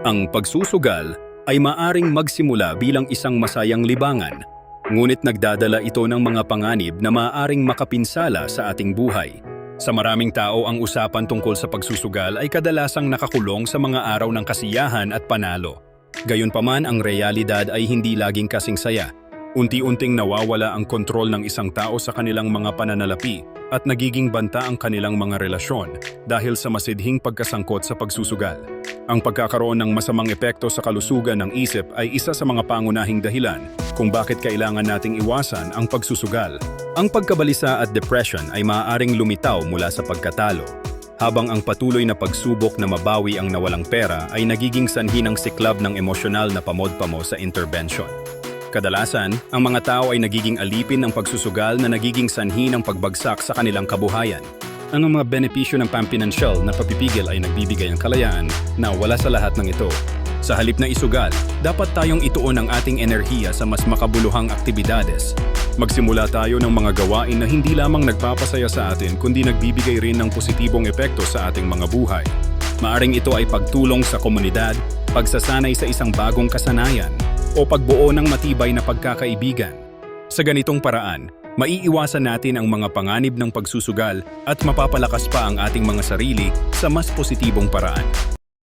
Ang pagsusugal ay maaring magsimula bilang isang masayang libangan, ngunit nagdadala ito ng mga panganib na maaring makapinsala sa ating buhay. Sa maraming tao ang usapan tungkol sa pagsusugal ay kadalasang nakakulong sa mga araw ng kasiyahan at panalo. Gayunpaman ang realidad ay hindi laging kasing saya. Unti-unting nawawala ang kontrol ng isang tao sa kanilang mga pananalapi at nagiging banta ang kanilang mga relasyon dahil sa masidhing pagkasangkot sa pagsusugal. Ang pagkakaroon ng masamang epekto sa kalusugan ng isip ay isa sa mga pangunahing dahilan kung bakit kailangan nating iwasan ang pagsusugal. Ang pagkabalisa at depression ay maaaring lumitaw mula sa pagkatalo, habang ang patuloy na pagsubok na mabawi ang nawalang pera ay nagiging sanhi ng siklab ng emosyonal na pamod-pamo sa intervention. Kadalasan, ang mga tao ay nagiging alipin ng pagsusugal na nagiging sanhi ng pagbagsak sa kanilang kabuhayan. Ang mga benepisyo ng pampinansyal na papipigil ay nagbibigay ang kalayaan na wala sa lahat ng ito. Sa halip na isugal, dapat tayong ituon ang ating enerhiya sa mas makabuluhang aktibidades. Magsimula tayo ng mga gawain na hindi lamang nagpapasaya sa atin kundi nagbibigay rin ng positibong epekto sa ating mga buhay. Maaring ito ay pagtulong sa komunidad, pagsasanay sa isang bagong kasanayan, o pagbuo ng matibay na pagkakaibigan. Sa ganitong paraan, maiiwasan natin ang mga panganib ng pagsusugal at mapapalakas pa ang ating mga sarili sa mas positibong paraan.